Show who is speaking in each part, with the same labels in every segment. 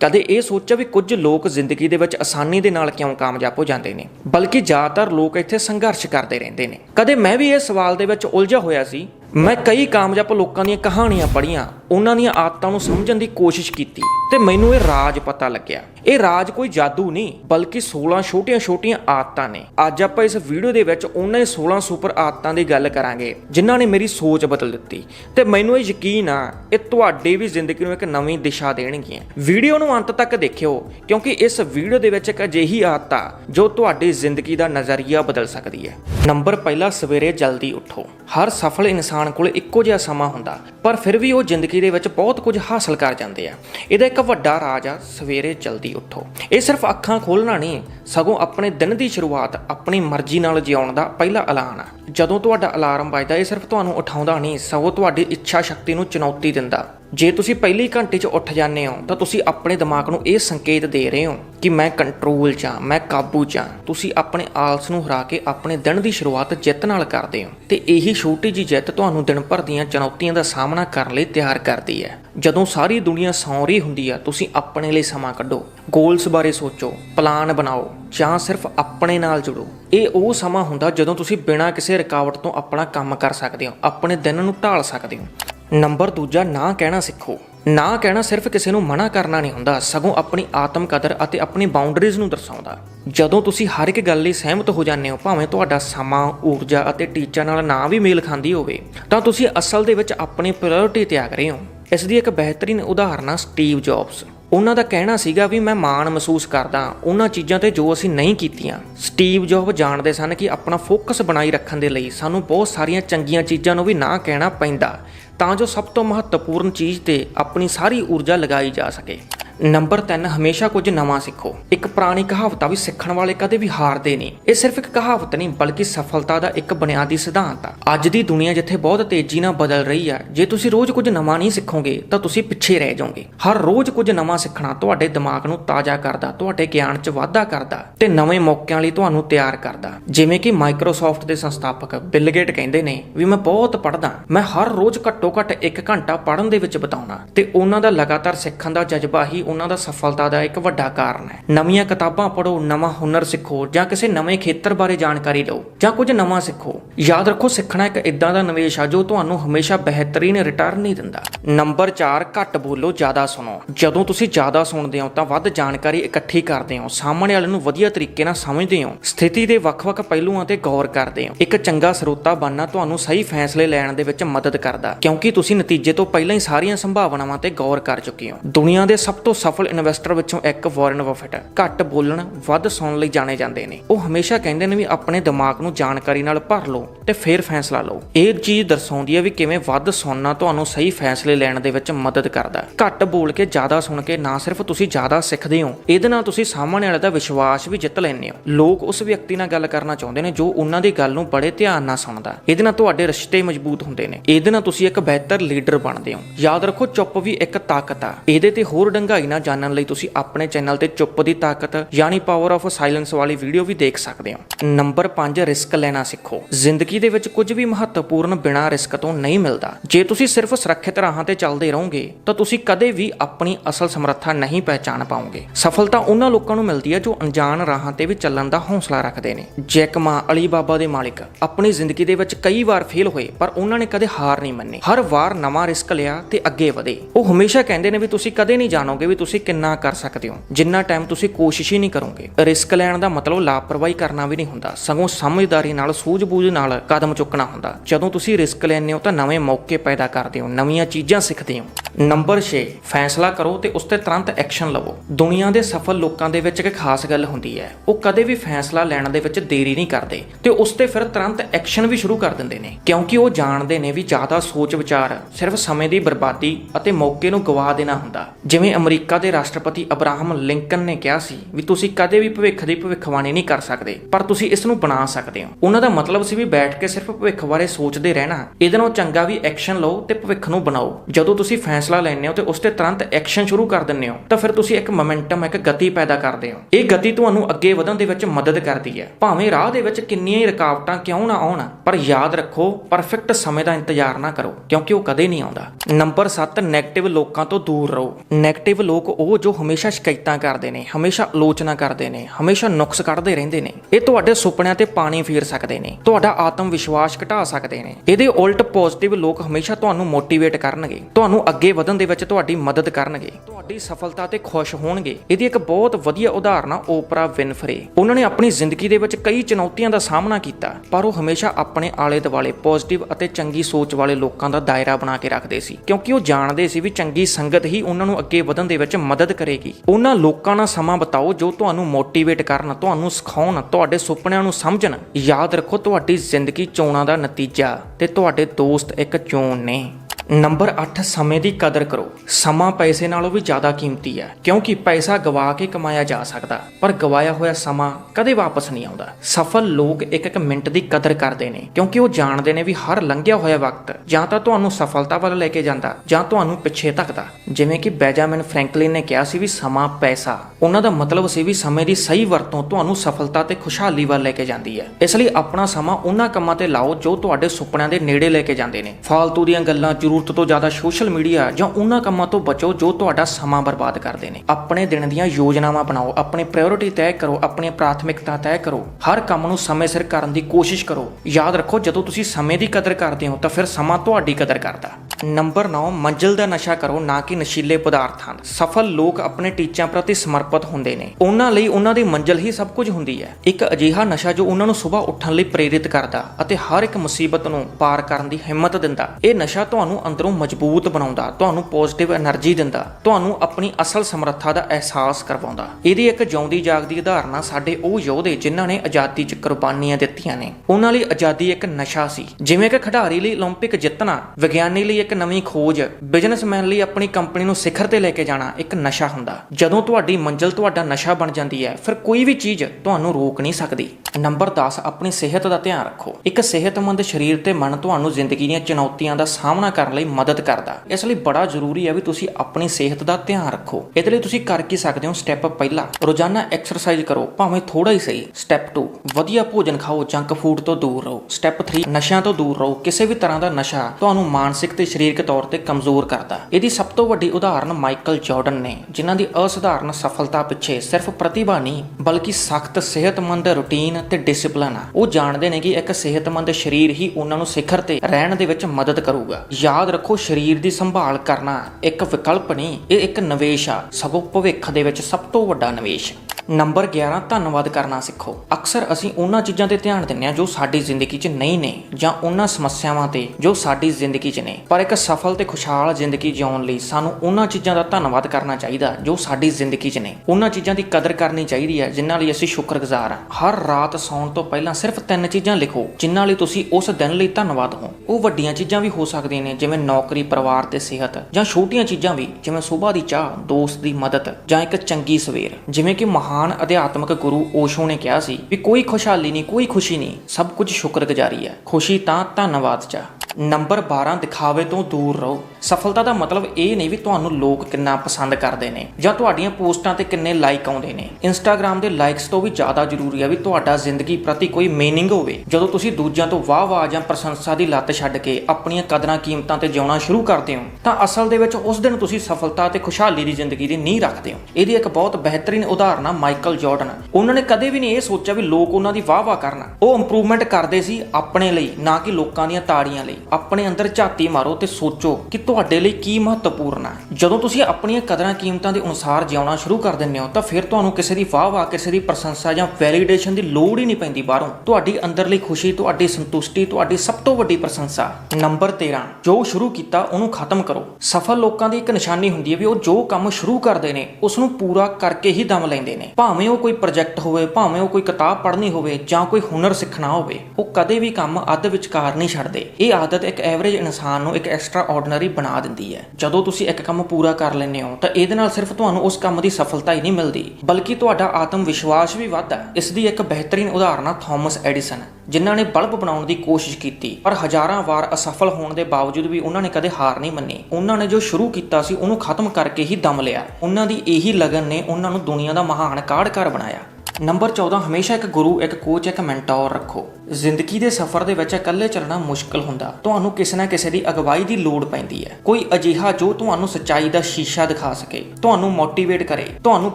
Speaker 1: ਕਦੇ ਇਹ ਸੋਚਿਆ ਵੀ ਕੁਝ ਲੋਕ ਜ਼ਿੰਦਗੀ ਦੇ ਵਿੱਚ ਆਸਾਨੀ ਦੇ ਨਾਲ ਕਿਉਂ ਕਾਮਯਾਬ ਹੋ ਜਾਂਦੇ ਨੇ, ਬਲਕਿ ਜ਼ਿਆਦਾਤਰ ਲੋਕ ਇੱਥੇ ਸੰਘਰਸ਼ ਕਰਦੇ ਰਹਿੰਦੇ ਨੇ। ਕਦੇ ਮੈਂ ਵੀ ਇਹ ਸਵਾਲ ਦੇ ਵਿੱਚ ਉਲਝਿਆ ਹੋਇਆ ਸੀ। ਮੈਂ ਕਈ ਕਾਮਯਾਬ ਲੋਕਾਂ ਦੀਆਂ ਕਹਾਣੀਆਂ ਪੜ੍ਹੀਆਂ, ਉਹਨਾਂ ਦੀਆਂ ਆਦਤਾਂ ਨੂੰ ਸਮਝਣ ਦੀ ਕੋਸ਼ਿਸ਼ ਕੀਤੀ। ਤੇ ਮੈਨੂੰ ਇਹ ਰਾਜ ਪਤਾ ਲੱਗਿਆ। ਇਹ ਰਾਜ ਕੋਈ ਜਾਦੂ ਨਹੀਂ, ਬਲਕਿ 16 ਛੋਟੀਆਂ-ਛੋਟੀਆਂ ਆਦਤਾਂ ਨੇ। ਅੱਜ ਆਪਾਂ ਇਸ ਵੀਡੀਓ ਦੇ ਵਿੱਚ ਉਹਨਾਂ ਹੀ 16 ਸੁਪਰ ਆਦਤਾਂ ਦੀ ਗੱਲ ਕਰਾਂਗੇ, ਜਿਨ੍ਹਾਂ ਨੇ ਮੇਰੀ ਸੋਚ ਬਦਲ ਦਿੱਤੀ। ਤੇ ਮੈਨੂੰ ਇਹ ਯਕੀਨ ਆ, ਇਹ ਤੁਹਾਡੇ ਵੀ ਜ਼ਿੰਦਗੀ ਨੂੰ ਇੱਕ ਨਵੀਂ ਦਿਸ਼ਾ ਦੇਣਗੀਆਂ। ਵੀਡੀਓ ਨੂੰ ਅੰਤ ਤੱਕ ਦੇਖਿਓ, ਕਿਉਂਕਿ ਇਸ ਵੀਡੀਓ ਦੇ ਵਿੱਚ ਇੱਕ ਅਜਿਹੀ ਆਦਤ ਆ, ਜੋ ਤੁਹਾਡੀ ਜ਼ਿੰਦਗੀ ਦਾ ਨਜ਼ਰੀਆ ਬਦਲ ਸਕਦੀ ਹੈ। ਨੰਬਰ ਪਹਿਲਾ, ਸਵੇਰੇ ਜਲਦੀ ਉੱਠੋ। ਹਰ ਸਫਲ ਇਨਸਾਨ ਕੋਲ ਇੱਕੋ ਜਿਹਾ ਸਮਾਂ ਹੁੰਦਾ, ਪਰ ਫਿਰ ਵੀ ਉਹ ਜ਼ਿੰਦਗੀ ਦੇ ਵਿੱਚ ਬਹੁਤ ਕੁਝ ਹਾਸਲ ਕਰ ਜਾਂਦੇ ਆ। ਇਹਦਾ ਇੱਕ ਵੱਡਾ ਰਾਜ ਆ, ਸਵੇਰੇ ਜਲਦੀ ਉੱਠੋ। ਇਹ ਸਿਰਫ ਅੱਖਾਂ ਖੋਲਣਾ ਨਹੀਂ, ਸਗੋਂ ਆਪਣੇ ਦਿਨ ਦੀ ਸ਼ੁਰੂਆਤ ਆਪਣੀ ਮਰਜ਼ੀ ਨਾਲ ਜਿਉਣ ਦਾ ਪਹਿਲਾ ਐਲਾਨ ਆ। ਜਦੋਂ ਤੁਹਾਡਾ ਅਲਾਰਮ ਵੱਜਦਾ, ਇਹ ਸਿਰਫ ਤੁਹਾਨੂੰ ਉਠਾਉਂਦਾ ਨਹੀਂ, ਸਗੋਂ ਤੁਹਾਡੀ ਇੱਛਾ ਸ਼ਕਤੀ ਨੂੰ ਚੁਣੌਤੀ ਦਿੰਦਾ। ਜੇ ਤੁਸੀਂ ਪਹਿਲੀ ਘੰਟੇ 'ਚ ਉੱਠ ਜਾਂਦੇ ਹੋ, ਤਾਂ ਤੁਸੀਂ ਆਪਣੇ ਦਿਮਾਗ ਨੂੰ ਇਹ ਸੰਕੇਤ ਦੇ ਰਹੇ ਹੋ ਕਿ ਮੈਂ ਕੰਟਰੋਲ 'ਚ ਹਾਂ, ਮੈਂ ਕਾਬੂ 'ਚ ਹਾਂ। ਤੁਸੀਂ ਆਪਣੇ ਆਲਸ ਨੂੰ ਹਰਾ ਕੇ ਆਪਣੇ ਦਿਨ ਦੀ ਸ਼ੁਰੂਆਤ ਜਿੱਤ ਨਾਲ ਕਰਦੇ ਹੋ। ਤੇ ਇਹੀ ਛੋਟੀ ਜੀ ਜਿੱਤ ਤੁਹਾਨੂੰ ਦਿਨ ਭਰ ਦੀਆਂ ਚੁਣੌਤੀਆਂ ਦਾ ਸਾਹਮਣਾ ਕਰਨ ਲਈ ਤਿਆਰ ਕਰਦੀ ਹੈ। ਜਦੋਂ ਸਾਰੀ ਦੁਨੀਆ ਸੌਂ ਰਹੀ ਹੁੰਦੀ ਆ, ਤੁਸੀਂ ਆਪਣੇ ਲਈ ਸਮਾਂ ਕੱਢੋ। ਗੋਲਸ ਬਾਰੇ ਸੋਚੋ ਪਲਾਨ ਬਣਾਓ, ਜਾਂ ਸਿਰਫ ਆਪਣੇ ਨਾਲ ਜੁੜੋ। ਇਹ ਉਹ ਸਮਾਂ ਹੁੰਦਾ ਜਦੋਂ ਤੁਸੀਂ ਬਿਨਾਂ ਕਿਸੇ ਰੁਕਾਵਟ ਤੋਂ ਆਪਣਾ ਕੰਮ ਕਰ ਸਕਦੇ ਹੋ, ਆਪਣੇ ਦਿਨ ਨੂੰ ਢਾਲ ਸਕਦੇ ਹੋ। ਨੰਬਰ ਦੂਜਾ, ਨਾ ਕਹਿਣਾ ਸਿੱਖੋ। ਨਾ ਕਹਿਣਾ ਸਿਰਫ ਕਿਸੇ ਨੂੰ ਮਨਾ ਕਰਨਾ ਨਹੀਂ ਹੁੰਦਾ, ਸਗੋਂ ਆਪਣੀ ਆਤਮ ਕਦਰ ਅਤੇ ਆਪਣੀ ਬਾਉਂਡਰੀਜ਼ ਨੂੰ ਦਰਸਾਉਂਦਾ। ਜਦੋਂ ਤੁਸੀਂ ਹਰ ਇੱਕ ਗੱਲ ਲਈ ਸਹਿਮਤ ਹੋ ਜਾਂਦੇ ਹੋ, ਭਾਵੇਂ ਤੁਹਾਡਾ ਸਮਾਂ, ਊਰਜਾ ਅਤੇ ਟੀਚਾ ਨਾਲ ਨਾ ਵੀ ਮੇਲ ਖਾਂਦੀ ਹੋਵੇ, ਤਾਂ ਤੁਸੀਂ ਅਸਲ ਦੇ ਵਿੱਚ ਆਪਣੀ ਪ੍ਰਾਇੋਰਟੀ ਤਿਆਗ ਰਹੇ ਹੋ। ਇਸ ਦੀ ਇੱਕ ਬਿਹਤਰੀਨ ਉਦਾਹਰਨ ਆ ਸਟੀਵ ਜੌਬਸ। ਉਹਨਾਂ ਦਾ ਕਹਿਣਾ ਸੀਗਾ ਵੀ ਮੈਂ ਮਾਣ ਮਹਿਸੂਸ ਕਰਦਾ ਉਹਨਾਂ ਚੀਜ਼ਾਂ ਤੇ ਜੋ ਅਸੀਂ ਨਹੀਂ ਕੀਤੀਆਂ। ਸਟੀਵ ਜੌਬ ਜਾਣਦੇ ਸਨ ਕਿ ਆਪਣਾ ਫੋਕਸ ਬਣਾਈ ਰੱਖਣ ਦੇ ਲਈ ਸਾਨੂੰ ਬਹੁਤ ਸਾਰੀਆਂ ਚੰਗੀਆਂ ਚੀਜ਼ਾਂ ਨੂੰ ਵੀ ਨਾ ਕਹਿਣਾ ਪੈਂਦਾ। ਤਾਂ ਜੋ ਸਭ ਤੋਂ ਮਹੱਤਵਪੂਰਨ ਚੀਜ਼ ਤੇ ਆਪਣੀ ਸਾਰੀ ਊਰਜਾ ਲਗਾਈ ਜਾ ਸਕੇ। ਨੰਬਰ 3 ਹਮੇਸ਼ਾ ਕੁਝ ਨਵਾਂ ਸਿੱਖੋ। ਇੱਕ ਪੁਰਾਣੀ ਕਹਾਵਤ ਆ ਵੀ ਸਿੱਖਣ ਵਾਲੇ ਕਦੇ ਵੀ ਹਾਰਦੇ ਨਹੀਂ। ਇਹ ਸਿਰਫ ਇੱਕ ਕਹਾਵਤ ਨਹੀਂ, ਬਲਕਿ ਸਫਲਤਾ ਦਾ ਇੱਕ ਬੁਨਿਆਦੀ ਸਿਧਾਂਤ ਆ। ਅੱਜ ਦੀ ਦੁਨੀਆ ਜਿੱਥੇ ਬਹੁਤ ਤੇਜ਼ੀ ਨਾਲ ਬਦਲ ਰਹੀ ਆ, ਜੇ ਤੁਸੀਂ ਰੋਜ਼ ਕੁਝ ਨਵਾਂ ਨਹੀਂ ਸਿੱਖੋਗੇ, ਤਾਂ ਤੁਸੀਂ ਪਿੱਛੇ ਰਹਿ ਜਾਓਗੇ। ਹਰ ਰੋਜ਼ ਕੁਝ ਨਵਾਂ ਸਿੱਖਣਾ ਤੁਹਾਡੇ ਦਿਮਾਗ ਨੂੰ ਤਾਜ਼ਾ ਕਰਦਾ, ਤੁਹਾਡੇ ਗਿਆਨ 'ਚ ਵਾਧਾ ਕਰਦਾ ਤੇ ਨਵੇਂ ਮੌਕਿਆਂ ਲਈ ਤੁਹਾਨੂੰ ਤਿਆਰ ਕਰਦਾ। ਜਿਵੇਂ ਕਿ ਮਾਈਕਰੋਸਾਫਟ ਦੇ ਸੰਸਥਾਪਕ ਬਿਲ ਗੇਟ ਕਹਿੰਦੇ ਨੇ ਵੀ, ਮੈਂ ਬਹੁਤ ਪੜ੍ਹਦਾ, ਮੈਂ ਹਰ ਰੋਜ਼ ਘੱਟੋ ਘੱਟ 1 ਘੰਟਾ ਪੜ੍ਹਨ ਦੇ ਵਿੱਚ ਬਿਤਾਉਣਾ। ਤੇ ਉਹਨਾਂ ਦਾ ਲਗਾਤਾਰ ਸਿੱਖਣ ਦਾ ਜਜ਼ਬਾ ਹੀ ਉਹਨਾਂ ਦਾ ਸਫਲਤਾ ਦਾ ਇੱਕ ਵੱਡਾ ਕਾਰਨ ਹੈ। ਨਵੀਆਂ ਕਿਤਾਬਾਂ ਪੜ੍ਹੋ, ਨਵਾਂ ਹੁਨਰ ਸਿੱਖੋ ਜਾਂ ਕਿਸੇ ਨਵੇਂ ਖੇਤਰ ਬਾਰੇ ਜਾਣਕਾਰੀ ਲਓ। ਜਾਂ ਕੁਝ ਨਵਾਂ ਸਿੱਖੋ। ਯਾਦ ਰੱਖੋ, ਸਿੱਖਣਾ ਇੱਕ ਇਦਾਂ ਦਾ ਨਿਵੇਸ਼ ਆ ਜੋ ਤੁਹਾਨੂੰ ਹਮੇਸ਼ਾ ਬਿਹਤਰੀਨ ਰਿਟਰਨ ਨਹੀਂ ਦਿੰਦਾ। ਨੰਬਰ 4 ਘੱਟ ਬੋਲੋ, ਜ਼ਿਆਦਾ ਸੁਣੋ। ਜਦੋਂ ਤੁਸੀਂ ਜ਼ਿਆਦਾ ਸੁਣਦੇ ਹੋ ਤਾਂ ਵੱਧ ਜਾਣਕਾਰੀ ਇਕੱਠੀ ਕਰਦੇ ਹੋ। ਸਾਹਮਣੇ ਵਾਲੇ ਨੂੰ ਵਧੀਆ ਤਰੀਕੇ ਨਾਲ ਸਮਝਦੇ ਹੋ। ਸਥਿਤੀ ਦੇ ਵੱਖ-ਵੱਖ ਪਹਿਲੂਆਂ ਤੇ ਗੌਰ ਕਰਦੇ ਹੋ। ਇੱਕ ਚੰਗਾ ਸਰੋਤਾ ਬਣਨਾ ਤੁਹਾਨੂੰ ਸਹੀ ਫੈਸਲੇ ਲੈਣ ਦੇ ਵਿੱਚ ਮਦਦ ਕਰਦਾ, ਕਿਉਂਕਿ ਤੁਸੀਂ ਨਤੀਜੇ ਤੋਂ ਪਹਿਲਾਂ ਹੀ ਸਾਰੀਆਂ ਸੰਭਾਵਨਾਵਾਂ ਤੇ ਗੌਰ ਕਰ ਚੁੱਕੇ ਹੋ। ਦੁਨੀਆ ਦੇ ਸਭ ਤੋਂ ਸਫਲ ਇਨਵੈਸਟਰ ਵਿੱਚੋਂ ਇੱਕ ਵਾਰਨ ਬਫਟ। ਘੱਟ ਬੋਲਣ, ਵੱਧ ਸੁਣਨ ਲਈ ਜਾਣੇ ਜਾਂਦੇ ਨੇ। ਉਹ ਹਮੇਸ਼ਾ ਕਹਿੰਦੇ ਨੇ ਵੀ ਆਪਣੇ ਦਿਮਾਗ ਨੂੰ ਜਾਣਕਾਰੀ ਨਾਲ ਭਰ ਲਓ ਤੇ ਫਿਰ ਫੈਸਲਾ ਲਓ। ਇਹ ਚੀਜ਼ ਦਰਸਾਉਂਦੀ ਹੈ ਵੀ ਕਿਵੇਂ ਵੱਧ ਸੁਣਨਾ ਤੁਹਾਨੂੰ ਸਹੀ ਫੈਸਲੇ ਲੈਣ ਦੇ ਵਿੱਚ ਮਦਦ ਕਰਦਾ ਘੱਟ ਬੋਲ ਕੇ ਜ਼ਿਆਦਾ ਸੁਣ ਕੇ ਨਾ ਸਿਰਫ ਤੁਸੀਂ ਜ਼ਿਆਦਾ ਸਿੱਖਦੇ ਹੋ, ਇਹਦੇ ਨਾਲ ਤੁਸੀਂ ਸਾਹਮਣੇ ਵਾਲੇ ਦਾ ਵਿਸ਼ਵਾਸ ਵੀ ਜਿੱਤ ਲੈਂਦੇ ਹੋ। ਲੋਕ ਉਸ ਵਿਅਕਤੀ ਨਾਲ ਗੱਲ ਕਰਨਾ ਚਾਹੁੰਦੇ ਨੇ ਜੋ ਉਹਨਾਂ ਦੀ ਗੱਲ ਨੂੰ ਬੜੇ ਧਿਆਨ ਨਾਲ ਸੁਣਦਾ ਇਹਦੇ ਨਾਲ ਤੁਹਾਡੇ ਰਿਸ਼ਤੇ ਮਜ਼ਬੂਤ ਹੁੰਦੇ ਨੇ। ਇਹਦੇ ਨਾਲ ਤੁਸੀਂ ਇੱਕ ਬਿਹਤਰ ਲੀਡਰ ਬਣਦੇ ਹੋ। ਯਾਦ ਰੱਖੋ, ਚੁੱਪ ਵੀ ਇੱਕ ਤਾਕਤ ਆ। ਇਹਦੇ ਤੇ ਹੋਰ ਡੰਗਾਈ ਨਾਲ ਜਾਣਨ ਲਈ ਤੁਸੀਂ ਆਪਣੇ ਚੈਨਲ ਤੇ ਚੁੱਪ ਦੀ ਤਾਕਤ, ਯਾਨੀ ਪਾਵਰ ਆਫ ਸਾਇਲੈਂਸ ਵਾਲੀ ਵੀਡੀਓ ਵੀ ਦੇਖ ਸਕਦੇ ਹੋ। ਨੰਬਰ 5 ਰਿਸਕ ਲੈਣਾ ਸਿੱਖੋ। ਜ਼ਿੰਦਗੀ ਦੇ ਵਿੱਚ ਕੁਝ ਵੀ ਮਹੱਤਵਪੂਰਨ ਬਿਨਾਂ ਰਿਸਕ ਤੋਂ ਨਹੀਂ ਮਿਲਦਾ। ਜੇ ਤੁਸੀਂ ਸਿਰਫ ਸੁਰੱਖਿਅਤ ਰਾਹਾਂ ਤੇ ਚੱਲਦੇ ਰਹੋਗੇ, ਤਾਂ ਤੁਸੀਂ ਕਦੇ ਵੀ ਆਪਣੀ ਅਸਲ ਸਮਰੱਥਾ ਨਹੀਂ ਪਹਿਚਾਨ ਪਾਓਗੇ। ਸਫਲਤਾ ਉਹਨਾਂ ਲੋਕਾਂ ਨੂੰ ਮਿਲਦੀ ਹੈ ਜੋ ਅਣਜਾਣ ਰਾਹਾਂ ਤੇ ਵੀ ਚੱਲਣ ਦਾ ਹੌਸਲਾ ਰੱਖਦੇ ਨੇ। ਜੈਕ ਮਾ ਅਲੀ ਬਾਬਾ ਦੇ ਮਾਲਿਕ, ਆਪਣੀ ਜ਼ਿੰਦਗੀ ਦੇ ਵਿੱਚ ਕਈ ਵਾਰ ਫੇਲ ਹੋਏ, ਪਰ ਉਹਨਾਂ ਨੇ ਕਦੇ ਹਾਰ ਨਹੀਂ ਮੰਨੀ। ਹਰ ਵਾਰ ਨਵਾਂ ਰਿਸਕ ਲਿਆ ਤੇ ਅੱਗੇ ਵਧੇ। ਉਹ ਹਮੇਸ਼ਾ ਕਹਿੰਦੇ ਨੇ ਵੀ ਤੁਸੀਂ ਕਦੇ ਨਹੀਂ ਜਾਣੋਗੇ ਵੀ ਤੁਸੀਂ ਕਿੰਨਾ ਕਰ ਸਕਦੇ ਹੋ। ਜਿੰਨਾ ਟਾਈਮ ਤੁਸੀਂ ਕੋਸ਼ਿਸ਼ ਹੀ ਨਹੀਂ ਕਰੋਗੇ। ਰਿਸਕ ਲੈਣ ਦਾ ਮਤਲਬ ਲਾਪਰਵਾਹੀ ਕਰਨਾ ਵੀ ਨਹੀਂ ਹੁੰਦਾ। ਸਗੋਂ ਸਮਝਦਾਰੀ ਨਾਲ, ਸੂਝ-ਬੂਝ ਨਾਲ ਕਦਮ ਚੁੱਕਣਾ ਹੁੰਦਾ। ਜਦੋਂ ਤੁਸੀਂ ਰਿਸਕ ਲੈਂਦੇ ਹੋ ਤਾਂ ਨਵੇਂ ਮੌਕੇ ਪੈਦਾ ਕਰਦੇ ਹੋ, ਨਵੀਆਂ ਚੀਜ਼ਾਂ ਸਿੱਖਦੇ ਹੋ। ਨੰਬਰ 6 ਫੈਸਲਾ ਕਰੋ ਤੇ ਉਸ ਤੇ ਤੁਰੰਤ ਐਕਸ਼ਨ ਲਵੋ। ਦੁਨੀਆ ਦੇ ਸਫਲ ਲੋਕਾਂ ਦੇ ਵਿੱਚ ਇੱਕ ਖਾਸ ਗੱਲ ਹੁੰਦੀ ਹੈ, ਉਹ ਕਦੇ ਵੀ ਫੈਸਲਾ ਲੈਣ ਦੇ ਵਿੱਚ ਦੇਰੀ ਨਹੀਂ ਕਰਦੇ ਤੇ ਉਸ ਤੇ ਫਿਰ ਤੁਰੰਤ ਐਕਸ਼ਨ ਵੀ ਸ਼ੁਰੂ ਕਰ ਦਿੰਦੇ ਨੇ। ਕਿਉਂਕਿ ਉਹ ਜਾਣਦੇ ਨੇ ਵੀ ਜ਼ਿਆਦਾ ਸੋਚ ਵਿਚਾਰ ਸਿਰਫ ਸਮੇਂ ਦੀ ਬਰਬਾਦੀ ਅਤੇ ਮੌਕੇ ਨੂੰ ਗਵਾ ਦੇਣਾ ਹੁੰਦਾ। ਜਿਵੇਂ ਅਮਰੀਕਾ ਅਮਰੀਕਾ ਦੇ ਰਾਸ਼ਟਰਪਤੀ ਅਬਰਾਹਮ ਲਿੰਕਨ ਨੇ ਕਿਹਾ ਸੀ ਵੀ ਤੁਸੀਂ ਕਦੇ ਵੀ ਭਵਿੱਖ ਦੀ ਭਵਿੱਖਬਾਣੀ ਨਹੀਂ ਕਰ ਸਕਦੇ, ਪਰ ਤੁਸੀਂ ਇਸ ਨੂੰ ਬਣਾ ਸਕਦੇ ਹੋ। ਉਹਨਾਂ ਦਾ ਮਤਲਬ ਸੀ ਵੀ ਬੈਠ ਕੇ ਸਿਰਫ ਭਵਿੱਖ ਬਾਰੇ ਸੋਚਦੇ ਰਹਿਣਾ। ਇਹਦੇ ਨਾਲੋਂ ਚੰਗਾ ਵੀ ਐਕਸ਼ਨ ਲਓ ਤੇ ਭਵਿੱਖ ਨੂੰ ਬਣਾਓ। ਜਦੋਂ ਤੁਸੀਂ ਫੈਸਲਾ ਲੈਂਦੇ ਹੋ ਤੇ ਉਸ ਤੇ ਤੁਰੰਤ ਐਕਸ਼ਨ ਸ਼ੁਰੂ ਕਰ ਦਿੰਦੇ ਹੋ, ਤਾਂ ਫਿਰ ਤੁਸੀਂ ਇੱਕ ਮੋਮੈਂਟਮ ਇੱਕ ਗਤੀ ਪੈਦਾ ਕਰਦੇ ਹੋ। ਇਹ ਗਤੀ ਤੁਹਾਨੂੰ ਅੱਗੇ ਵਧਣ ਦੇ ਵਿੱਚ ਮਦਦ ਕਰਦੀ ਹੈ। ਭਾਵੇਂ ਰਾਹ ਦੇ ਵਿੱਚ ਕਿੰਨੀਆਂ ਹੀ ਰੁਕਾਵਟਾਂ ਕਿਉਂ ਨਾ ਆਉਣ, ਪਰ ਯਾਦ ਰੱਖੋ ਪਰਫੈਕਟ ਸਮੇਂ ਦਾ ਇੰਤਜ਼ਾਰ ਨਾ ਕਰੋ, ਕਿਉਂਕਿ ਉਹ ਕਦੇ ਨਹੀਂ ਆਉਂਦਾ। ਨੰਬਰ 7 네ਗੇਟਿਵ ਲੋਕਾਂ ਤੋਂ ਦੂਰ ਰਹੋ। 네ਗੇਟਿਵ ਲੋਕ ਉਹ ਜੋ ਹਮੇਸ਼ਾ ਸ਼ਿਕਾਇਤਾਂ ਕਰਦੇ ਨੇ, ਹਮੇਸ਼ਾ ਆਲੋਚਨਾ ਕਰਦੇ ਨੇ, ਹਮੇਸ਼ਾ ਨੁਕਸ ਕੱਢਦੇ ਰਹਿੰਦੇ ਨੇ, ਇਹ ਤੁਹਾਡੇ ਸੁਪਨਿਆਂ ਤੇ ਪਾਣੀ ਫੇਰ ਸਕਦੇ ਨੇ, ਤੁਹਾਡਾ ਆਤਮ ਵਿਸ਼ਵਾਸ ਘਟਾ ਸਕਦੇ ਨੇ। ਇਹਦੇ ਉਲਟ ਪੋਜ਼ਿਟਿਵ ਲੋਕ ਹਮੇਸ਼ਾ ਤੁਹਾਨੂੰ ਮੋਟੀਵੇਟ ਕਰਨਗੇ, ਤੁਹਾਨੂੰ ਅੱਗੇ ਵਧਣ ਦੇ ਵਿੱਚ ਤੁਹਾਡੀ ਮਦਦ ਕਰਨਗੇ, ਤੁਹਾਡੀ ਸਫਲਤਾ ਤੇ ਖੁਸ਼ ਹੋਣਗੇ। ਇਹਦੀ ਇੱਕ ਬਹੁਤ ਵਧੀਆ ਉਦਾਹਰਨ ਆ ਓਪਰਾ ਵਿਨਫਰੇ। ਉਹਨਾਂ ਨੇ ਆਪਣੀ ਜ਼ਿੰਦਗੀ ਦੇ ਵਿੱਚ ਕਈ ਚੁਣੌਤੀਆਂ ਦਾ ਸਾਹਮਣਾ ਕੀਤਾ, ਪਰ ਉਹ ਹਮੇਸ਼ਾ ਆਪਣੇ ਆਲੇ ਦੁਆਲੇ ਪੋਜ਼ਿਟਿਵ ਅਤੇ ਚੰਗੀ ਸੋਚ ਵਾਲੇ ਲੋਕਾਂ ਦਾ ਦਾਇਰਾ ਬਣਾ ਕੇ ਰੱਖਦੇ ਸੀ, ਕਿਉਂਕਿ ਉਹ ਜਾਣਦੇ ਸੀ ਵੀ ਚੰਗੀ ਸੰਗਤ ਹੀ ਉਹਨਾਂ ਨੂੰ ਅੱਗੇ ਵਧਣ ਦੇ ਵਿੱਚ ਮਦਦ ਕਰੇਗੀ। ਉਹਨਾਂ ਲੋਕਾਂ ਨਾਲ ਸਮਾਂ ਬਿਤਾਓ ਜੋ ਤੁਹਾਨੂੰ ਮੋਟੀਵੇਟ ਕਰਨ, ਤੁਹਾਨੂੰ ਸਿਖਾਉਣ, ਤੁਹਾਡੇ ਸੁਪਨਿਆਂ ਨੂੰ ਸਮਝਣ। ਯਾਦ ਰੱਖੋ, ਤੁਹਾਡੀ ਜ਼ਿੰਦਗੀ ਚੋਣਾਂ ਦਾ ਨਤੀਜਾ ਤੇ ਤੁਹਾਡੇ ਦੋਸਤ ਇੱਕ ਚੋਣ ਨੇ। ਨੰਬਰ 8 ਸਮੇਂ ਦੀ ਕਦਰ ਕਰੋ। ਸਮਾਂ ਪੈਸੇ ਨਾਲੋਂ ਵੀ ਜ਼ਿਆਦਾ ਕੀਮਤੀ ਹੈ, ਕਿਉਂਕਿ ਪੈਸਾ ਗਵਾ ਕੇ ਕਮਾਇਆ ਜਾ ਸਕਦਾ, ਪਰ ਗਵਾਇਆ ਹੋਇਆ ਸਮਾਂ ਕਦੇ ਵਾਪਸ ਨਹੀਂ ਆਉਂਦਾ। ਸਫਲ ਲੋਕ ਇੱਕ ਇੱਕ ਮਿੰਟ ਦੀ ਕਦਰ ਕਰਦੇ ਨੇ, ਕਿਉਂਕਿ ਉਹ ਜਾਣਦੇ ਨੇ ਵੀ ਹਰ ਲੰਘਿਆ ਹੋਇਆ ਵਕਤ ਜਾਂ ਤਾਂ ਤੁਹਾਨੂੰ ਸਫਲਤਾ ਵੱਲ ਲੈ ਕੇ ਜਾਂਦਾ, ਜਾਂ ਤੁਹਾਨੂੰ ਪਿੱਛੇ ਧੱਕਦਾ। ਜਿਵੇਂ ਕਿ ਬੈਜਾਮਿਨ ਫ੍ਰੈਂਕਲਿਨ ਨੇ ਕਿਹਾ ਸੀ ਵੀ ਸਮਾਂ ਪੈਸਾ, ਉਹਨਾਂ ਦਾ ਮਤਲਬ ਸੀ ਵੀ ਸਮੇਂ ਦੀ ਸਹੀ ਵਰਤੋਂ ਤੁਹਾਨੂੰ ਸਫਲਤਾ ਤੇ ਖੁਸ਼ਹਾਲੀ ਵੱਲ ਲੈ ਕੇ ਜਾਂਦੀ ਹੈ। ਇਸ ਲਈ ਆਪਣਾ ਸਮਾਂ ਉਹਨਾਂ ਕੰਮਾਂ ਤੇ ਲਾਓ ਜੋ ਤੁਹਾਡੇ ਸੁਪਨਿਆਂ ਦੇ ਨੇੜੇ ਲੈ ਕੇ ਜਾਂਦੇ ਨੇ। ਫਾਲਤੂ ਦੀਆਂ ਗੱਲਾਂ ਜ਼ਰੂਰਤ ਤੋਂ ਜ਼ਿਆਦਾ ਸੋਸ਼ਲ ਮੀਡੀਆ ਜਾਂ ਉਹਨਾਂ ਕੰਮਾਂ ਤੋਂ ਬਚੋ ਜੋ ਤੁਹਾਡਾ ਸਮਾਂ ਬਰਬਾਦ ਕਰਦੇ ਨੇ। ਆਪਣੇ ਦਿਨ ਦੀਆਂ ਯੋਜਨਾਵਾਂ ਬਣਾਓ, ਆਪਣੀ ਪ੍ਰਾਇੋਰਟੀ ਤੈਅ ਕਰੋ ਆਪਣੀਆਂ ਪ੍ਰਾਥਮਿਕਤਾ ਤੈਅ ਕਰੋ। ਹਰ ਕੰਮ ਨੂੰ ਸਮੇਂ ਸਿਰ ਕਰਨ ਦੀ ਕੋਸ਼ਿਸ਼ ਕਰੋ। ਯਾਦ ਰੱਖੋ, ਜਦੋਂ ਤੁਸੀਂ ਸਮੇਂ ਦੀ ਕਦਰ ਕਰਦੇ ਹੋ, ਤਾਂ ਫਿਰ ਸਮਾਂ ਤੁਹਾਡੀ ਕਦਰ ਕਰਦਾ। ਨੰਬਰ 9 ਮੰਜ਼ਿਲ ਦਾ ਨਸ਼ਾ ਕਰੋ, ਨਾ ਕਿ ਨਸ਼ੀਲੇ ਪਦਾਰਥਾਂ ਦਾ। ਸਫਲ ਲੋਕ ਆਪਣੇ ਟੀਚਿਆਂ ਪ੍ਰਤੀ ਸਮਰਪਿਤ ਹੁੰਦੇ ਨੇ। ਉਹਨਾਂ ਲਈ ਉਹਨਾਂ ਦੀ ਮੰਜ਼ਿਲ ਹੀ ਸਭ ਕੁਝ ਹੁੰਦੀ ਹੈ। ਇੱਕ ਅਜਿਹਾ ਨਸ਼ਾ ਜੋ ਉਹਨਾਂ ਨੂੰ ਸਵੇਰ ਉੱਠਣ ਲਈ ਪ੍ਰੇਰਿਤ ਕਰਦਾ ਅਤੇ ਹਰ ਇੱਕ ਮੁਸੀਬਤ ਨੂੰ ਪਾਰ ਕਰਨ ਦੀ ਹਿੰਮਤ ਦਿੰਦਾ। ਇਹ ਨਸ਼ਾ ਤੁਹਾਨੂੰ ਤੁਹਾਨੂੰ ਅੰਦਰੋਂ ਮਜ਼ਬੂਤ ਬਣਾਉਂਦਾ, ਤੁਹਾਨੂੰ ਪੋਜ਼ਿਟਿਵ એનર્ਜੀ ਦਿੰਦਾ, ਤੁਹਾਨੂੰ ਆਪਣੀ ਅਸਲ ਸਮਰੱਥਾ ਦਾ ਅਹਿਸਾਸ ਕਰਵਾਉਂਦਾ। ਇਹਦੀ ਇੱਕ ਜਿਉਂਦੀ ਜਾਗਦੀ ਉਦਾਹਰਨਾ ਸਾਡੇ ਉਹ ਯੋਧੇ ਜਿਨ੍ਹਾਂ ਨੇ ਆਜ਼ਾਦੀ 'ਚ ਕੁਰਬਾਨੀਆਂ ਦਿੱਤੀਆਂ ਨੇ। ਉਹਨਾਂ ਲਈ ਆਜ਼ਾਦੀ ਇੱਕ ਨਸ਼ਾ ਸੀ। ਜਿਵੇਂ ਕਿ ਖਿਡਾਰੀ ਲਈ 올림픽 ਜਿੱਤਣਾ, ਵਿਗਿਆਨੀ ਲਈ ਇੱਕ ਨਵੀਂ ਖੋਜ ਬਿਜ਼ਨਸਮੈਨ ਲਈ ਆਪਣੀ ਕੰਪਨੀ ਨੂੰ ਸਿਖਰ ਤੇ ਲੈ ਕੇ ਜਾਣਾ ਇੱਕ ਨਸ਼ਾ ਹੁੰਦਾ। ਜਦੋਂ ਤੁਹਾਡੀ ਮੰਜ਼ਿਲ ਤੁਹਾਡਾ ਨਸ਼ਾ ਬਣ ਜਾਂਦੀ ਹੈ, ਫਿਰ ਕੋਈ ਵੀ ਚੀਜ਼ ਤੁਹਾਨੂੰ ਰੋਕ ਨਹੀਂ ਸਕਦੀ। ਨੰਬਰ 10 ਆਪਣੀ ਸਿਹਤ ਦਾ ਧਿਆਨ ਰੱਖੋ। ਇੱਕ ਸਿਹਤਮੰਦ ਸਰੀਰ ਤੇ ਮਨ ਤੁਹਾਨੂੰ ਜ਼ਿੰਦਗੀ ਦੀਆਂ ਚੁਣੌਤੀਆਂ ਦਾ ਸਾਹਮਣਾ ਕਰਨ ਲਈ ਮਦਦ ਕਰਦਾ। ਇਸ ਲਈ ਬੜਾ ਜ਼ਰੂਰੀ ਹੈ ਵੀ ਤੁਸੀਂ ਆਪਣੀ ਸਿਹਤ ਦਾ ਧਿਆਨ ਰੱਖੋ। ਇਹਦੇ ਲਈ ਤੁਸੀਂ ਕਰ ਕੀ ਸਕਦੇ ਹੋ? ਸਟੈਪ ਪਹਿਲਾ, ਰੋਜ਼ਾਨਾ ਐਕਸਰਸਾਈਜ਼ ਕਰੋ, ਭਾਵੇਂ ਥੋੜਾ ਹੀ ਸਹੀ। ਸਟੈਪ 2 ਵਧੀਆ ਭੋਜਨ ਖਾਓ ਜੰਕ ਫੂਡ ਤੋਂ ਦੂਰ ਰਹੋ। ਸਟੈਪ 3 ਨਸ਼ਿਆਂ ਤੋਂ ਦੂਰ ਰਹੋ। ਕਿਸੇ ਵੀ ਤਰ੍ਹਾਂ ਦਾ ਨਸ਼ਾ ਤੁਹਾਨੂੰ ਮਾਨਸਿਕ ਤੇ ਸਰੀਰਕ ਤੌਰ ਤੇ ਕਮਜ਼ੋਰ ਕਰਦਾ। ਇਹਦੀ ਸਭ ਤੋਂ ਵੱਡੀ ਉਦਾਹਰਨ ਮਾਈਕਲ ਜਾਰਡਨ ਨੇ, ਜਿਨ੍ਹਾਂ ਦੀ ਅਸਧਾਰਨ ਸਫਲਤਾ ਪਿੱਛੇ ਸਿਰਫ ਪ੍ਰਤਿਭਾ ਨਹੀਂ, ਬਲਕਿ ਸਖਤ ਸਿਹਤਮੰਦ ਰੁਟੀਨ ਤੇ ਡਿਸਪਲਿਨ ਆ। ਉਹ ਜਾਣਦੇ ਨੇ ਕਿ ਇੱਕ ਸਿਹਤਮੰਦ ਸਰੀਰ ਹੀ ਉਹਨਾਂ ਨੂੰ ਸਿਖਰ ਤੇ ਰਹਿਣ ਦੇ ਵਿੱਚ ਮਦਦ ਕਰੂਗਾ। ਯਾਦ ਰੱਖੋ, ਸਰੀਰ ਦੀ ਸੰਭਾਲ ਕਰਨਾ ਇੱਕ ਵਿਕਲਪ ਨਹੀਂ, ਇਹ ਇੱਕ ਨਿਵੇਸ਼ ਆ। ਸਗੋਂ ਭਵਿੱਖ ਦੇ ਵਿੱਚ ਸਭ ਤੋਂ ਵੱਡਾ ਨਿਵੇਸ਼। ਨੰਬਰ 11 ਧੰਨਵਾਦ ਕਰਨਾ ਸਿੱਖੋ। ਅਕਸਰ ਅਸੀਂ ਉਹਨਾਂ ਚੀਜ਼ਾਂ ਤੇ ਧਿਆਨ ਦਿੰਦੇ ਹਾਂ ਜੋ ਸਾਡੀ ਜ਼ਿੰਦਗੀ 'ਚ ਨਹੀਂ ਨੇ ਜਾਂ ਉਹਨਾਂ ਸਮੱਸਿਆਵਾਂ ਤੇ ਜੋ ਸਾਡੀ ਜ਼ਿੰਦਗੀ 'ਚ ਨੇ। ਪਰ ਇੱਕ ਸਫਲ ਤੇ ਖੁਸ਼ਹਾਲ ਜ਼ਿੰਦਗੀ ਜਿਉਣ ਲਈ ਸਾਨੂੰ ਉਹਨਾਂ ਚੀਜ਼ਾਂ ਦਾ ਧੰਨਵਾਦ ਕਰਨਾ ਚਾਹੀਦਾ ਜੋ ਸਾਡੀ ਜ਼ਿੰਦਗੀ 'ਚ ਨੇ। ਉਹਨਾਂ ਚੀਜ਼ਾਂ ਦੀ ਕਦਰ ਕਰਨੀ ਚਾਹੀਦੀ ਹੈ ਜਿਨ੍ਹਾਂ ਲਈ ਅਸੀਂ ਸ਼ੁਕਰਗੁਜ਼ਾਰ ਹਾਂ। ਹਰ ਰਾਤ ਸੌਣ ਤੋਂ ਪਹਿਲਾਂ ਸਿਰਫ ਤਿੰਨ ਚੀਜ਼ਾਂ ਲਿਖੋ, ਜਿਨ੍ਹਾਂ ਲਈ ਤੁਸੀਂ ਉਸ ਦਿਨ ਲਈ ਧੰਨਵਾਦ ਹੋ। ਉਹ ਵੱਡੀਆਂ ਚੀਜ਼ਾਂ ਵੀ ਹੋ ਸਕਦੀਆਂ ਨੇ, ਜਿਵੇਂ ਨੌਕਰੀ, ਪਰਿਵਾਰ ਤੇ ਸਿਹਤ ਜਾਂ ਛੋਟੀਆਂ ਚੀਜ਼ਾਂ ਵੀ, ਜਿਵੇਂ ਸਵੇਰ ਦੀ ਚਾਹ, ਦੋਸਤ ਦੀ ਮਦਦ ਜਾਂ ਇੱਕ ਚੰਗੀ ਸਵੇਰ। ਜਿਵੇਂ ਕਿ ਮਹਾਨ ਅਧਿਆਤਮਕ ਗੁਰੂ ਓਸ਼ੋ ਨੇ ਕਿਹਾ ਸੀ ਵੀ ਕੋਈ ਖੁਸ਼ਹਾਲੀ ਨਹੀਂ, ਕੋਈ ਖੁਸ਼ੀ ਨਹੀਂ, ਸਭ ਕੁਝ ਸ਼ੁਕਰਗੁਜ਼ਾਰੀ ਹੈ। ਖੁਸ਼ੀ ਤਾਂ ਧੰਨਵਾਦ ਚ ਨੰਬਰ 12 ਦਿਖਾਵੇ ਤੋਂ ਦੂਰ ਰਹੋ। ਸਫਲਤਾ ਦਾ ਮਤਲਬ ਇਹ ਨਹੀਂ ਵੀ ਤੁਹਾਨੂੰ ਲੋਕ ਕਿੰਨਾ ਪਸੰਦ ਕਰਦੇ ਨੇ ਜਾਂ ਤੁਹਾਡੀਆਂ ਪੋਸਟਾਂ ਤੇ ਕਿੰਨੇ ਲਾਈਕ ਆਉਂਦੇ ਨੇ। ਇੰਸਟਾਗ੍ਰam ਦੇ ਲਾਈਕਸ ਤੋਂ ਵੀ ਜ਼ਿਆਦਾ ਜ਼ਰੂਰੀ ਹੈ ਵੀ ਤੁਹਾਡਾ ਜ਼ਿੰਦਗੀ ਪ੍ਰਤੀ ਕੋਈ ਮੀਨਿੰਗ ਹੋਵੇ। ਜਦੋਂ ਤੁਸੀਂ ਦੂਜਿਆਂ ਤੋਂ ਵਾਹ-ਵਾਹ ਜਾਂ ਪ੍ਰਸ਼ੰਸਾ ਦੀ ਲੱਤ ਛੱਡ ਕੇ ਆਪਣੀਆਂ ਕਦਰਾਂ ਕੀਮਤਾਂ ਤੇ ਜਿਉਣਾ ਸ਼ੁਰੂ ਕਰਦੇ ਹੋ, ਤਾਂ ਅਸਲ ਦੇ ਵਿੱਚ ਉਸ ਦਿਨ ਤੁਸੀਂ ਸਫਲਤਾ ਤੇ ਖੁਸ਼ਹਾਲੀ ਦੀ ਜ਼ਿੰਦਗੀ ਦੀ ਨੀਂਹ ਰੱਖਦੇ ਹੋ। ਇਹਦੀ ਇੱਕ ਬਹੁਤ ਬਿਹਤਰੀਨ ਉਦਾਹਰਨ ਆ ਮਾਈਕਲ ਜਾਰਡਨ। ਉਹਨਾਂ ਨੇ ਕਦੇ ਵੀ ਨਹੀਂ ਇਹ ਸੋਚਿਆ ਵੀ ਲੋਕ ਉਹਨਾਂ ਦੀ ਵਾਹ-ਵਾਹ ਕਰਨ। ਉਹ ਇੰਪਰੂਵਮੈਂਟ ਕਰਦੇ ਸੀ ਆਪਣੇ ਲਈ, ਨਾ ਕਿ ਲੋਕਾਂ ਦੀਆਂ ਤਾੜੀਆਂ ਲਈ। ਆਪਣੇ ਅੰਦਰ ਝਾਤੀ ਮਾਰੋ ਤੇ ਸੋਚੋ ਕਿ ਤੁਹਾਡੇ ਲਈ ਕੀ ਮਹੱਤਵਪੂਰਨ ਹੈ ਜਦੋਂ ਤੁਸੀਂ ਆਪਣੀਆਂ ਕਦਰਾਂ ਕੀਮਤਾਂ ਦੇ ਅਨੁਸਾਰ ਜਿਉਣਾ ਸ਼ੁਰੂ ਕਰ ਦਿੰਦੇ ਹੋ, ਤਾਂ ਫਿਰ ਤੁਹਾਨੂੰ ਕਿਸੇ ਦੀ ਵਾਹ-ਵਾਹ ਕਿਸੇ ਦੀ ਪ੍ਰਸ਼ੰਸਾ ਜਾਂ ਵੈਲੀਡੇਸ਼ਨ ਦੀ ਲੋੜ ਹੀ ਨਹੀਂ ਪੈਂਦੀ ਬਾਹਰੋਂ। ਤੁਹਾਡੀ ਅੰਦਰਲੀ ਖੁਸ਼ੀ, ਤੁਹਾਡੀ ਸੰਤੁਸ਼ਟੀ, ਤੁਹਾਡੀ ਸਭ ਤੋਂ ਵੱਡੀ ਪ੍ਰਸ਼ੰਸਾ। ਨੰਬਰ 13 ਜੋ ਸ਼ੁਰੂ ਕੀਤਾ ਉਹਨੂੰ ਖਤਮ ਕਰੋ। ਸਫਲ ਲੋਕਾਂ ਦੀ ਇੱਕ ਨਿਸ਼ਾਨੀ ਹੁੰਦੀ ਹੈ ਵੀ ਉਹ ਜੋ ਕੰਮ ਸ਼ੁਰੂ ਕਰਦੇ ਨੇ ਉਸ ਨੂੰ ਪੂਰਾ ਕਰਕੇ ਹੀ ਦਮ ਲੈਂਦੇ ਨੇ। ਭਾਵੇਂ ਉਹ ਕੋਈ ਪ੍ਰੋਜੈਕਟ ਹੋਵੇ, ਭਾਵੇਂ ਉਹ ਕੋਈ ਕਿਤਾਬ ਪੜ੍ਹਨੀ ਹੋਵੇ ਜਾਂ ਕੋਈ ਹੁਨਰ ਸਿੱਖਣਾ ਹੋਵੇ, ਉਹ ਕਦੇ ਵੀ ਕੰਮ ਅੱਧ ਵਿਚਕਾਰ ਨਹੀਂ ਛੱਡਦੇ। ਇਹ ਆਦਤ ਇੱਕ ਐਵਰੇਜ ਇਨਸਾਨ ਨੂੰ ਇੱਕ ਐਕਸਟਰਾ ਆਰਡੀਨਰੀ ਬਣਾ ਦਿੰਦੀ ਹੈ। ਜਦੋਂ ਤੁਸੀਂ ਇੱਕ ਕੰਮ ਪੂਰਾ ਕਰ ਲੈਂਦੇ ਹੋ, ਤਾਂ ਇਹਦੇ ਨਾਲ ਸਿਰਫ ਤੁਹਾਨੂੰ ਉਸ ਕੰਮ ਦੀ ਸਫਲਤਾ ਹੀ ਨਹੀਂ ਮਿਲਦੀ। ਬਲਕਿ ਤੁਹਾਡਾ ਆਤਮ ਵਿਸ਼ਵਾਸ ਵੀ ਵੱਧਦਾ ਇਸ ਦੀ ਇੱਕ ਬਿਹਤਰੀਨ ਉਦਾਹਰਨ ਆ ਥਾਮਸ ਐਡੀਸਨ ਜਿਨ੍ਹਾਂ ਨੇ ਬਲਬ ਬਣਾਉਣ ਦੀ ਕੋਸ਼ਿਸ਼ ਕੀਤੀ, ਪਰ ਹਜ਼ਾਰਾਂ ਵਾਰ ਅਸਫਲ ਹੋਣ ਦੇ ਬਾਵਜੂਦ ਵੀ ਉਹਨਾਂ ਨੇ ਕਦੇ ਹਾਰ ਨਹੀਂ ਮੰਨੀ। ਉਹਨਾਂ ਨੇ ਜੋ ਸ਼ੁਰੂ ਕੀਤਾ ਸੀ, ਉਹਨੂੰ ਖਤਮ ਕਰਕੇ ਹੀ ਦਮ ਲਿਆ। ਉਹਨਾਂ ਦੀ ਇਹੀ ਲਗਨ ਨੇ ਉਹਨਾਂ ਨੂੰ ਦੁਨੀਆ ਦਾ ਮਹਾਨ ਕਾਢਕਾਰ ਬਣਾਇਆ। ਨੰਬਰ 14 ਹਮੇਸ਼ਾ ਇੱਕ ਗੁਰੂ, ਇੱਕ ਕੋਚ ਇੱਕ ਮੈਂਟੋਰ ਰੱਖੋ। ਜ਼ਿੰਦਗੀ ਦੇ ਸਫ਼ਰ ਦੇ ਵਿੱਚ ਇਕੱਲੇ ਚੱਲਣਾ ਮੁਸ਼ਕਲ ਹੁੰਦਾ। ਤੁਹਾਨੂੰ ਕਿਸੇ ਨਾ ਕਿਸੇ ਦੀ ਅਗਵਾਈ ਦੀ ਲੋੜ ਪੈਂਦੀ ਹੈ। ਕੋਈ ਅਜਿਹਾ ਜੋ ਤੁਹਾਨੂੰ ਸੱਚਾਈ ਦਾ ਸ਼ੀਸ਼ਾ ਦਿਖਾ ਸਕੇ। ਤੁਹਾਨੂੰ ਮੋਟੀਵੇਟ ਕਰੇ। ਤੁਹਾਨੂੰ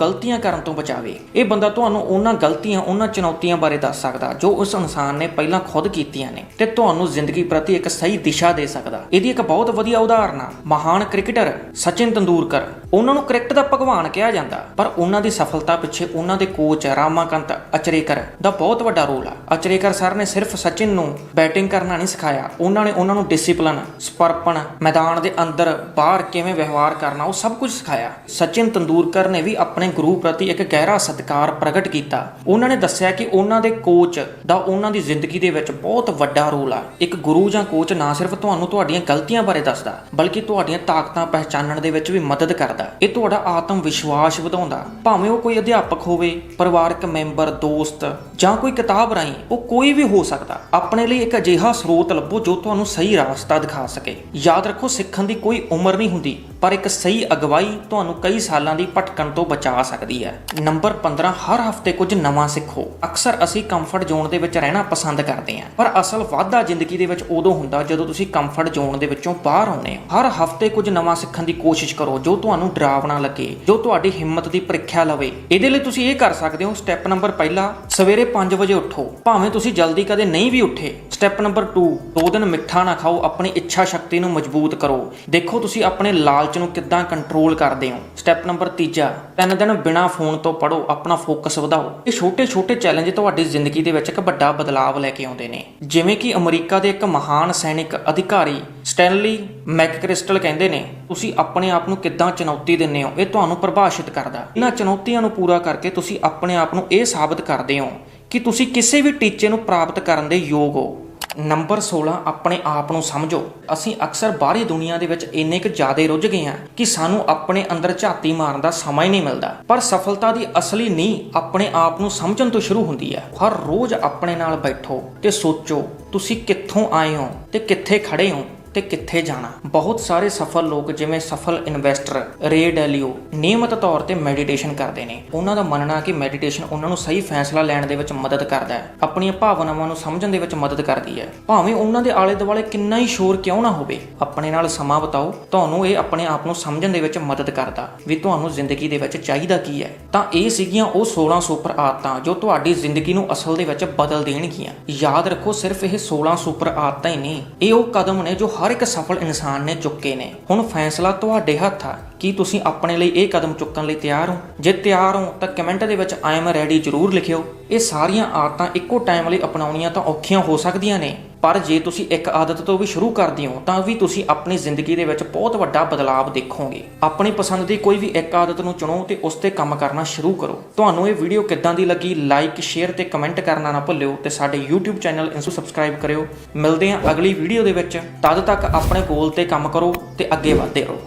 Speaker 1: ਗਲਤੀਆਂ ਕਰਨ ਤੋਂ ਬਚਾਵੇ। ਇਹ ਬੰਦਾ ਤੁਹਾਨੂੰ ਉਹਨਾਂ ਗਲਤੀਆਂ, ਉਹਨਾਂ ਚੁਣੌਤੀਆਂ ਬਾਰੇ ਦੱਸ ਸਕਦਾ, ਜੋ ਉਸ ਇਨਸਾਨ ਨੇ ਪਹਿਲਾਂ ਖੁਦ ਕੀਤੀਆਂ ਨੇ ਤੇ ਤੁਹਾਨੂੰ ਜ਼ਿੰਦਗੀ ਪ੍ਰਤੀ ਇੱਕ ਸਹੀ ਦਿਸ਼ਾ ਦੇ ਸਕਦਾ। ਇਹਦੀ ਇੱਕ ਬਹੁਤ ਵਧੀਆ ਉਦਾਹਰਨ ਆ। ਮਹਾਨ ਕ੍ਰਿਕਟਰ ਸਚਿਨ ਤੰਦੂਰਕਰ। ਉਹਨਾਂ ਨੂੰ ਕ੍ਰਿਕਟ ਦਾ ਭਗਵਾਨ ਕਿਹਾ ਜਾਂਦਾ, ਪਰ ਉਹਨਾਂ ਦੀ ਸਫਲਤਾ ਪਿੱਛੇ ਉਹਨਾਂ ਦੇ ਕੋਚ ਰਾਮਾਕੰਤ ਅਚਰੇਕਰ ਦਾ ਬਹੁਤ ਵੱਡਾ ਰੋਲ ਆ। ਅਚਰੇਕਰ ਸਰ ਨੇ ਸਿਰਫ ਸਚਿਨ ਨੂੰ ਬੈਟਿੰਗ ਕਰਨਾ ਨਹੀਂ ਸਿਖਾਇਆ। ਉਹਨਾਂ ਨੇ ਉਹਨਾਂ ਨੂੰ ਡਿਸਪਲਿਨ ਸਪਰਪਣ, ਮੈਦਾਨ ਦੇ ਅੰਦਰ ਬਾਹਰ ਕਿਵੇਂ ਵਿਵਹਾਰ ਕਰਨਾ, ਉਹ ਸਭ ਕੁਝ ਸਿਖਾਇਆ। ਸਚਿਨ ਤੰਦੂਰਕਰ ਨੇ ਵੀ ਆਪਣੇ ਗੁਰੂ ਪ੍ਰਤੀ ਇੱਕ ਗਹਿਰਾ ਸਤਿਕਾਰ ਪ੍ਰਗਟ ਕੀਤਾ। ਉਹਨਾਂ ਨੇ ਦੱਸਿਆ ਕਿ ਉਹਨਾਂ ਦੇ ਕੋਚ ਦਾ ਉਹਨਾਂ ਦੀ ਜ਼ਿੰਦਗੀ ਦੇ ਵਿੱਚ ਬਹੁਤ ਵੱਡਾ ਰੋਲ ਆ। ਇੱਕ ਗੁਰੂ ਜਾਂ ਕੋਚ ਨਾ ਸਿਰਫ ਤੁਹਾਨੂੰ ਤੁਹਾਡੀਆਂ ਗਲਤੀਆਂ ਬਾਰੇ ਦੱਸਦਾ, ਬਲਕਿ ਤੁਹਾਡੀਆਂ ਤਾਕਤਾਂ ਪਹਿਚਾਨਣ ਦੇ ਵਿੱਚ ਵੀ ਮਦਦ ਕਰਦਾ। ਇਹ ਤੁਹਾਡਾ ਆਤਮ ਵਿਸ਼ਵਾਸ ਵਧਾਉਂਦਾ। ਭਾਵੇਂ ਉਹ ਕੋਈ ਅਧਿਆਪਕ ਹੋਵੇ, ਪਰਿਵਾਰਕ ਮੈਂਬਰ, ਦੋਸਤ ਜਾਂ ਕੋਈ ਕਿਤਾਬ ਰਾਹੀਂ, ਉਹ ਕੋਈ ਵੀ ਹੋ ਸਕਦਾ। ਆਪਣੇ ਲਈ ਇੱਕ ਅਜਿਹਾ ਸਰੋਤ ਲੱਭੋ ਜੋ ਤੁਹਾਨੂੰ ਸਹੀ ਰਸਤਾ ਦਿਖਾ ਸਕੇ। ਯਾਦ ਰੱਖੋ, ਸਿੱਖਣ ਦੀ ਕੋਈ ਉਮਰ ਨਹੀਂ ਹੁੰਦੀ, ਪਰ ਇੱਕ ਸਹੀ ਅਗਵਾਈ ਤੁਹਾਨੂੰ ਕਈ ਸਾਲਾਂ ਦੀ ਭਟਕਣ ਤੋਂ ਬਚਾ ਸਕਦੀ ਹੈ। ਨੰਬਰ 15 ਹਰ ਹਫ਼ਤੇ ਕੁਝ ਨਵਾਂ ਸਿੱਖੋ। ਅਕਸਰ ਅਸੀਂ ਕੰਫਰਟ ਜ਼ੋਨ ਦੇ ਵਿੱਚ ਰਹਿਣਾ ਪਸੰਦ ਕਰਦੇ ਹਾਂ, ਪਰ ਅਸਲ ਵਾਧਾ ਜ਼ਿੰਦਗੀ ਦੇ ਵਿੱਚ ਉਦੋਂ ਹੁੰਦਾ ਜਦੋਂ ਤੁਸੀਂ ਕੰਫਰਟ ਜ਼ੋਨ ਦੇ ਵਿੱਚੋਂ ਬਾਹਰ ਆਉਂਦੇ ਹੋ। ਹਰ ਹਫ਼ਤੇ ਕੁਝ ਨਵਾਂ ਸਿੱਖਣ ਦੀ ਕੋਸ਼ਿਸ਼ ਕਰੋ, ਜੋ ਤੁਹਾਨੂੰ ਡਰਾਵਣਾ ਲੱਗੇ, ਜੋ ਤੁਹਾਡੀ ਹਿੰਮਤ ਦੀ ਪ੍ਰੀਖਿਆ ਲਵੇ। ਇਹਦੇ ਲਈ ਤੁਸੀਂ ਇਹ ਕਰ ਸਕਦੇ ਹੋ, ਸਟੈਪ ਨੰਬਰ ਪਹਿਲਾ, ਸਵੇਰੇ 5 ਵਜੇ ਉੱਠੋ। ਭਾਵੇਂ ਤੁਸੀਂ ਜਲਦੀ ਜਲਦੀ ਕਦੇ ਨਹੀਂ ਵੀ ਉੱਠੇ। ਸਟੈਪ ਨੰਬਰ 2 ਦੋ ਦਿਨ ਮਿੱਠਾ ਨਾ ਖਾਓ, ਆਪਣੀ ਇੱਛਾ ਸ਼ਕਤੀ ਨੂੰ ਮਜ਼ਬੂਤ ਕਰੋ। ਦੇਖੋ ਤੁਸੀਂ ਆਪਣੇ ਲਾਲਚ ਨੂੰ ਕਿੱਦਾਂ ਕੰਟਰੋਲ ਕਰਦੇ ਹੋ। ਸਟੈਪ ਨੰਬਰ 3 ਤਿੰਨ ਦਿਨ ਬਿਨਾਂ ਫੋਨ ਤੋਂ ਪੜੋ ਆਪਣਾ ਫੋਕਸ ਵਧਾਓ। ਇਹ ਛੋਟੇ-ਛੋਟੇ ਚੈਲੰਜ ਤੁਹਾਡੀ ਜ਼ਿੰਦਗੀ ਦੇ ਵਿੱਚ ਇੱਕ ਵੱਡਾ ਬਦਲਾਅ ਲੈ ਕੇ ਆਉਂਦੇ ਨੇ। ਜਿਵੇਂ ਕਿ ਅਮਰੀਕਾ ਦੇ ਇੱਕ ਮਹਾਨ ਸੈਨਿਕ ਅਧਿਕਾਰੀ ਸਟੈਨਲੀ ਮੈਕਕ੍ਰਿਸਟਲ ਕਹਿੰਦੇ ਨੇ, ਤੁਸੀਂ ਆਪਣੇ ਆਪ ਨੂੰ ਕਿੱਦਾਂ ਚੁਣੌਤੀ ਦਿੰਦੇ ਹੋ? ਇਹ ਤੁਹਾਨੂੰ ਪ੍ਰਭਾਸ਼ਿਤ ਕਰਦਾ ਇਹਨਾਂ ਚੁਣੌਤੀਆਂ ਨੂੰ ਪੂਰਾ ਕਰਕੇ ਤੁਸੀਂ ਆਪਣੇ ਆਪ ਨੂੰ ਇਹ ਸਾਬਤ ਕਰਦੇ ਹੋ ਕਿ ਤੁਸੀਂ ਕਿਸੇ ਵੀ ਟੀਚੇ ਨੂੰ ਪ੍ਰਾਪਤ ਕਰਨ ਦੇ ਯੋਗ ਹੋ। ਨੰਬਰ 16 ਆਪਣੇ ਆਪ ਨੂੰ ਸਮਝੋ। ਅਸੀਂ ਅਕਸਰ ਬਾਹਰੀ ਦੁਨੀਆ ਦੇ ਵਿੱਚ ਇੰਨੇ ਕੁ ਜ਼ਿਆਦਾ ਰੁੱਝ ਗਏ ਹਾਂ ਕਿ ਸਾਨੂੰ ਆਪਣੇ ਅੰਦਰ ਝਾਤੀ ਮਾਰਨ ਦਾ ਸਮਾਂ ਹੀ ਨਹੀਂ ਮਿਲਦਾ। ਪਰ ਸਫਲਤਾ ਦੀ ਅਸਲੀ ਨੀਂਹ ਆਪਣੇ ਆਪ ਨੂੰ ਸਮਝਣ ਤੋਂ ਸ਼ੁਰੂ ਹੁੰਦੀ ਹੈ। ਹਰ ਰੋਜ਼ ਆਪਣੇ ਨਾਲ ਬੈਠੋ ਤੇ ਸੋਚੋ, ਤੁਸੀਂ ਕਿੱਥੋਂ ਆਏ ਹੋ ਤੇ ਕਿੱਥੇ ਖੜੇ ਹੋ। ਤੇ ਕਿੱਥੇ ਜਾਣਾ? ਬਹੁਤ ਸਾਰੇ ਸਫਲ ਲੋਕ ਜਿਵੇਂ ਸਫਲ ਇਨਵੈਸਟਰ ਰੇ ਡੈਲੀਓ ਨਿਯਮਿਤ ਤੌਰ ਤੇ ਮੈਡੀਟੇਸ਼ਨ ਕਰਦੇ ਨੇ। ਉਹਨਾਂ ਦਾ ਮੰਨਣਾ ਕਿ ਮੈਡੀਟੇਸ਼ਨ ਉਹਨਾਂ ਨੂੰ ਸਹੀ ਫੈਸਲਾ ਲੈਣ ਦੇ ਵਿੱਚ ਮਦਦ ਕਰਦਾ ਹੈ। ਆਪਣੀਆਂ ਭਾਵਨਾਵਾਂ ਨੂੰ ਸਮਝਣ ਦੇ ਵਿੱਚ ਮਦਦ ਕਰਦੀ ਹੈ। ਭਾਵੇਂ ਉਹਨਾਂ ਦੇ ਆਲੇ ਦੁਆਲੇ ਕਿੰਨਾ ਹੀ ਸ਼ੋਰ ਕਿਉਂ ਨਾ ਹੋਵੇ, ਆਪਣੇ ਨਾਲ ਸਮਾਂ ਬਿਤਾਓ, ਤੁਹਾਨੂੰ ਇਹ ਆਪਣੇ ਆਪ ਨੂੰ ਸਮਝਣ ਦੇ ਵਿੱਚ ਮਦਦ ਕਰਦਾ ਵੀ ਤੁਹਾਨੂੰ ਜ਼ਿੰਦਗੀ ਦੇ ਵਿੱਚ ਚਾਹੀਦਾ ਕੀ ਹੈ। ਤਾਂ ਇਹ ਸੀਗੀਆਂ ਉਹ 16 ਸੁਪਰ ਆਦਤਾਂ ਜੋ ਤੁਹਾਡੀ ਜ਼ਿੰਦਗੀ ਨੂੰ ਅਸਲ ਦੇ ਵਿੱਚ ਬਦਲ ਦੇਣਗੀਆਂ। ਯਾਦ ਰੱਖੋ, ਸਿਰਫ ਇਹ 16 ਸੁਪਰ ਆਦਤਾਂ ਹੀ ਨਹੀਂ, ਇਹ ਉਹ ਕਦਮ ਨੇ ਜੋ ਹਰ ਇੱਕ ਸਫਲ ਇਨਸਾਨ ਨੇ ਚੁੱਕੇ ਨੇ। ਹੁਣ ਫੈਸਲਾ ਤੁਹਾਡੇ ਹੱਥ ਆ। ਕੀ ਤੁਸੀਂ ਆਪਣੇ ਲਈ ਇਹ ਕਦਮ ਚੁੱਕਣ ਲਈ ਤਿਆਰ ਹੋ? ਜੇ ਤਿਆਰ ਹੋ, ਤਾਂ ਕਮੈਂਟ ਦੇ ਵਿੱਚ ਆਈ ਐਮ ਰੈਡੀ ਜ਼ਰੂਰ ਲਿਖਿਓ। ਇਹ ਸਾਰੀਆਂ ਆਦਤਾਂ ਇੱਕੋ ਟਾਈਮ ਲਈ ਅਪਣਾਉਣੀਆਂ ਤਾਂ ਔਖੀਆਂ ਹੋ ਸਕਦੀਆਂ ਨੇ। ਪਰ ਜੇ ਤੁਸੀਂ ਇੱਕ ਆਦਤ ਤੋਂ ਵੀ ਸ਼ੁਰੂ ਕਰਦੇ ਹੋ, ਤਾਂ ਵੀ ਤੁਸੀਂ ਆਪਣੀ ਜ਼ਿੰਦਗੀ ਦੇ ਵਿੱਚ ਬਹੁਤ ਵੱਡਾ ਬਦਲਾਅ ਦੇਖੋਗੇ। ਆਪਣੀ ਪਸੰਦ ਦੀ ਕੋਈ ਵੀ ਇੱਕ ਆਦਤ ਨੂੰ ਚੁਣੋ ਤੇ ਉਸ ਤੇ ਕੰਮ ਕਰਨਾ ਸ਼ੁਰੂ ਕਰੋ। ਤੁਹਾਨੂੰ ਇਹ ਵੀਡੀਓ ਕਿੱਦਾਂ ਦੀ ਲੱਗੀ ਲਾਈਕ ਸ਼ੇਅਰ ਤੇ ਕਮੈਂਟ ਕਰਨਾ ਨਾ ਭੁੱਲਿਓ ਤੇ ਸਾਡੇ YouTube ਚੈਨਲ ਇਨਸੂ ਸਬਸਕ੍ਰਾਈਬ ਕਰਿਓ। ਮਿਲਦੇ ਹਾਂ ਅਗਲੀ ਵੀਡੀਓ ਦੇ ਵਿੱਚ। ਤਦ ਤੱਕ ਆਪਣੇ ਗੋਲ ਤੇ ਕੰਮ ਕਰੋ ਤੇ ਅੱਗੇ ਵਧਦੇ ਰਹੋ।